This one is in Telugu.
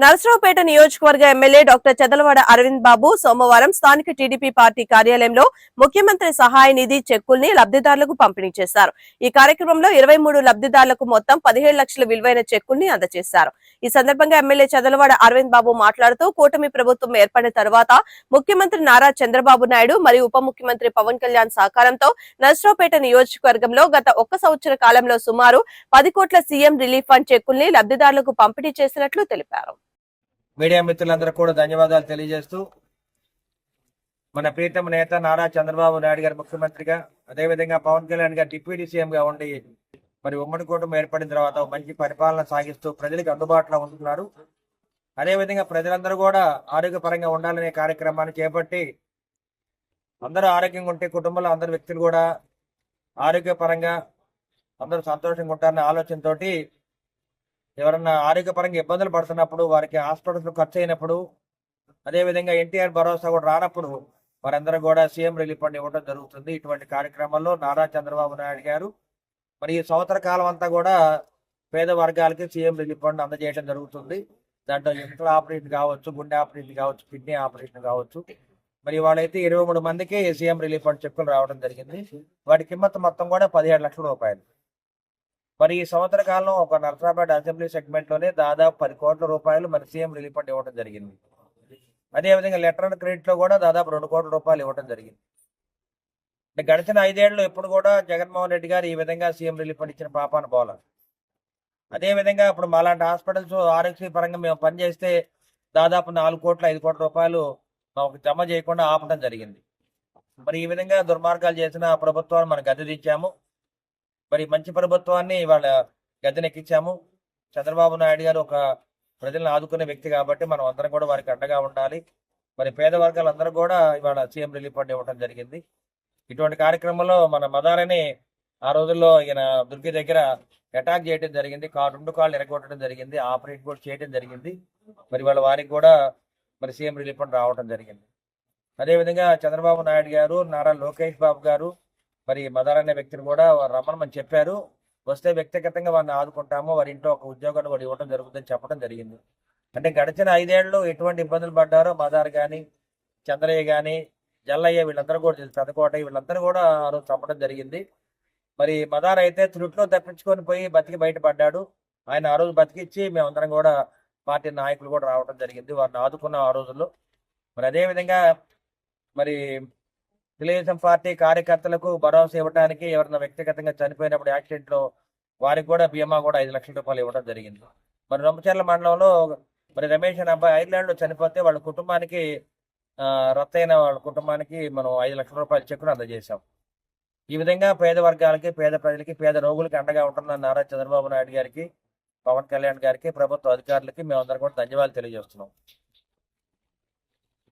నరసరావుపేట నియోజకవర్గ ఎమ్మెల్యే డాక్టర్ చెదలవాడ అరవింద్ బాబు సోమవారం స్థానిక టీడీపీ పార్టీ కార్యాలయంలో ముఖ్యమంత్రి సహాయ నిధి చెక్కుల్ని లబ్ధిదారులకు పంపిణీ చేశారు. ఈ కార్యక్రమంలో ఇరవై మూడు లబ్ధిదారులకు మొత్తం పదిహేడు లక్షల విలువైన చెక్కుల్ని అందజేశారు. ఈ సందర్భంగా ఎమ్మెల్యే చెదలవాడ అరవింద్ బాబు మాట్లాడుతూ కూటమి ప్రభుత్వం ఏర్పడిన తర్వాత ముఖ్యమంత్రి నారా చంద్రబాబు నాయుడు మరియు ఉప ముఖ్యమంత్రి పవన్ కళ్యాణ్ సహకారంతో నరసరావుపేట నియోజకవర్గంలో గత ఒక్క సంవత్సర కాలంలో సుమారు పది కోట్ల సీఎం రిలీఫ్ ఫండ్ చెక్కుల్ని లబ్ధిదారులకు పంపిణీ చేసినట్లు తెలిపారు. మీడియా మిత్రులందరూ కూడా ధన్యవాదాలు తెలియజేస్తూ మన ప్రీతమ నేత నారా చంద్రబాబు నాయుడు గారు ముఖ్యమంత్రిగా అదేవిధంగా పవన్ కళ్యాణ్ గారు డిప్యూటీ సీఎంగా ఉండి మరి ఉమ్మడి కుటుంబం ఏర్పడిన తర్వాత మంచి పరిపాలన సాగిస్తూ ప్రజలకు అందుబాటులో ఉంటున్నారు. అదేవిధంగా ప్రజలందరూ కూడా ఆరోగ్యపరంగా ఉండాలనే కార్యక్రమాన్ని చేపట్టి అందరూ ఆరోగ్యంగా ఉంటే కుటుంబంలో అందరు వ్యక్తులు కూడా ఆరోగ్యపరంగా అందరూ సంతోషంగా ఉంటారనే ఆలోచనతోటి ఎవరన్నా ఆరోగ్యపరంగా ఇబ్బందులు పడుతున్నప్పుడు వారికి హాస్పిటల్స్ ఖర్చు అయినప్పుడు అదేవిధంగా ఎన్టీఆర్ భరోసా కూడా రానప్పుడు వారందరూ కూడా సీఎం రిలీఫ్ ఫండ్ ఇవ్వడం జరుగుతుంది. ఇటువంటి కార్యక్రమంలో నారా చంద్రబాబు నాయుడు గారు మరి ఈ సంవత్సర కాలం అంతా కూడా పేద వర్గాలకి సీఎం రిలీఫ్ ఫండ్ అందజేయడం జరుగుతుంది. దాంట్లో ఎంట్రల్ ఆపరేషన్ కావచ్చు గుండె ఆపరేషన్ కావచ్చు కిడ్నీ ఆపరేషన్ కావచ్చు. మరి వాళ్ళైతే ఇరవై మూడు మందికి సీఎం రిలీఫ్ ఫండ్ చెక్కులు రావడం జరిగింది. వాటి కిమ్మత్ మొత్తం కూడా పదిహేడు లక్షల రూపాయలు. మరి ఈ సంవత్సర కాలం ఒక నర్సరాబాద్ అసెంబ్లీ సెగ్మెంట్లోనే దాదాపు పది కోట్ల రూపాయలు మరి సీఎం రిలీఫ్ ఫండ్ ఇవ్వడం జరిగింది. అదేవిధంగా లెటర్ అండ్ క్రెడిట్లో కూడా దాదాపు రెండు కోట్ల రూపాయలు ఇవ్వడం జరిగింది. అంటే గడిచిన ఐదేళ్ళు ఎప్పుడు కూడా జగన్మోహన్ రెడ్డి గారు ఈ విధంగా సీఎం రిలీఫ్ ఫండ్ ఇచ్చిన పాపాన పోల. అదేవిధంగా ఇప్పుడు మాలాంటి హాస్పిటల్స్ ఆరోగ్య పరంగా మేము పనిచేస్తే దాదాపు నాలుగు కోట్ల ఐదు కోట్ల రూపాయలు మాకు జమ చేయకుండా ఆపడం జరిగింది. మరి ఈ విధంగా దుర్మార్గాలు చేసిన ప్రభుత్వాన్ని మనం గద్దెదించాము మరి మంచి ప్రభుత్వాన్ని వాళ్ళ గద్దెనెక్కించాము. చంద్రబాబు నాయుడు గారు ఒక ప్రజలను ఆదుకునే వ్యక్తి కాబట్టి మనం అందరం కూడా వారికి అండగా ఉండాలి. మరి పేద వర్గాలందరూ కూడా ఇవాళ సీఎం రిలీఫ్ ఫండ్ ఇవ్వడం జరిగింది. ఇటువంటి కార్యక్రమంలో మన మదారని ఆ రోజుల్లో ఈయన దుర్గి దగ్గర అటాక్ చేయడం జరిగింది. కారు రెండు కాళ్ళు ఎరగొట్టడం జరిగింది. ఆపరేట్ కూడా చేయడం జరిగింది. మరి వాళ్ళ వారికి కూడా మరి సీఎం రిలీఫ్ ఫండ్ రావడం జరిగింది. అదేవిధంగా చంద్రబాబు నాయుడు గారు నారా లోకేష్ బాబు గారు మరి మదర్ అనే వ్యక్తిని కూడా వారు రమ్మని చెప్పారు. వస్తే వ్యక్తిగతంగా వారిని ఆదుకుంటాము. వారి ఇంట్లో ఒక ఉద్యోగాన్ని వారు ఇవ్వడం జరుగుతుందని చెప్పడం జరిగింది. అంటే గడిచిన ఐదేళ్ళు ఎటువంటి ఇబ్బందులు పడ్డారో మదార్ కానీ చంద్రయ్య కానీ జల్లయ్య వీళ్ళందరూ కూడా తెలుసు. పెదకోట వీళ్ళందరూ కూడా ఆ రోజు చంపడం జరిగింది. మరి మదార్ అయితే త్రుట్లో తప్పించుకొని పోయి బతికి బయటపడ్డాడు ఆయన ఆ రోజు బతికిచ్చి మేమందరం కూడా పార్టీ నాయకులు కూడా రావడం జరిగింది. వారిని ఆదుకున్నాం ఆ రోజుల్లో. మరి అదేవిధంగా మరి తెలుగుదేశం పార్టీ కార్యకర్తలకు భరోసా ఇవ్వడానికి ఎవరైనా వ్యక్తిగతంగా చనిపోయినప్పుడు యాక్సిడెంట్లో వారికి కూడా బీమా కూడా ఐదు లక్షల రూపాయలు ఇవ్వడం జరిగింది. మరి రొంపచర్ల మండలంలో మరి రమేష్ అనే అబ్బాయి ఐర్లాండ్లో చనిపోతే వాళ్ళ కుటుంబానికి రత్తైన వాళ్ళ కుటుంబానికి మనం ఐదు లక్షల రూపాయల చెక్కును అందజేశాం. ఈ విధంగా పేద వర్గాలకి పేద ప్రజలకి పేద రోగులకి అండగా ఉంటున్న నారా చంద్రబాబు నాయుడు గారికి పవన్ కళ్యాణ్ గారికి ప్రభుత్వ అధికారులకి మేమందరం కూడా ధన్యవాదాలు తెలియజేస్తున్నాం.